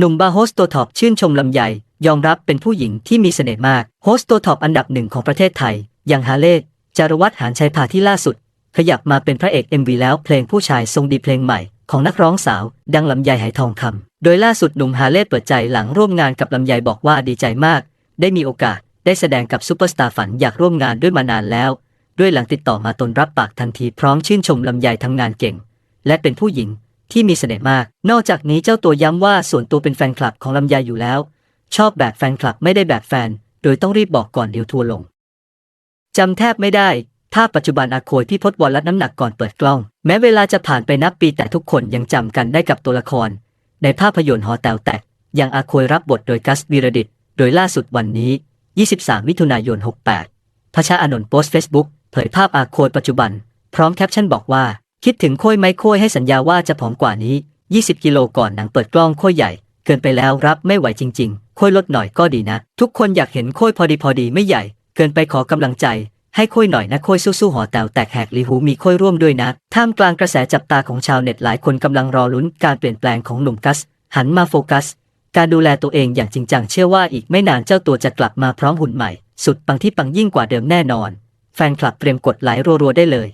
หนุ่มบาโฮสโตท็อปชื่นชมลำไยยอมรับเป็นผู้หญิงที่มีเสน่ห์มาก โฮสโตท็อปอันดับหนึ่งของประเทศไทย อย่างฮาเล่จารวัตรหานชัยพาที่ล่าสุด ขยับมาเป็นพระเอก MV แล้วเพลงผู้ชายทรงดีเพลงใหม่ ของนักร้องสาว ดังลำไยไหทองคำโดยล่าสุดหนุ่มฮาเล่เปิดใจหลังร่วมงานกับลำไยบอกว่าดีใจมาก ได้มีโอกาสได้แสดงกับซูเปอร์สตาร์ฝันอยากร่วมงานด้วยมานานแล้ว ด้วยหลังติดต่อมาตนรับปากทันทีพร้อมชื่นชมลำไยทำงานเก่ง และเป็นผู้หญิง ที่มีเสน่ห์มาก นอกจากนี้เจ้าตัวย้ำว่าส่วนตัวเป็นแฟนคลับของลำไยอยู่แล้ว ชอบแบบแฟนคลับไม่ได้แบบแฟน โดยต้องรีบบอกก่อนเดี๋ยวทัวร์ลงจำแทบไม่ได้ ถ้าปัจจุบันอาโคยพี่พศวรลดน้ำหนักก่อนเปิดกล้อง แม้เวลาจะผ่านไปนับปีแต่ทุกคนยังจำกันได้กับตัวละคร ในภาพยนตร์หอแตวแตกอยังอาโคยรับบทโดยกัสวีรดิต โดยล่าสุดวันนี้ 23มิถุนายน 68พระชาอานนท์โพสต์เฟซบุ๊กเผยภาพอาโคยปัจจุบัน พร้อมแคปชั่นบอกว่า คิดถึงโค้ยไหมโค้ยให้สัญญาว่าจะผอมกว่านี้ 20 กิโลก่อนหนังเปิดกล้องโค้ยใหญ่ เกินไปแล้วรับไม่ไหวจริง ๆ โค้ยลดหน่อยก็ดีนะ ทุกคนอยากเห็นโค้ยพอดีพอดีไม่ใหญ่ เกินไปขอกำลังใจ ให้โค้ยหน่อยนะโค้ยสู้ๆหอแตวแตกแหกลีหูมีโค้ยร่วมด้วยนะ ท่ามกลางกระแสจับตาของชาวเน็ตหลายคนกำลังรอลุ้นการเปลี่ยนแปลงของหนุ่มกัส หันมาโฟกัส การดูแลตัวเองอย่างจริงจังเชื่อว่าอีกไม่นานเจ้าตัวจะกลับมาพร้อมหุ่นใหม่ สุดปังที่ปังยิ่งกว่าเดิมแน่นอน แฟนคลับเตรียมกดไลค์รัวๆได้เลย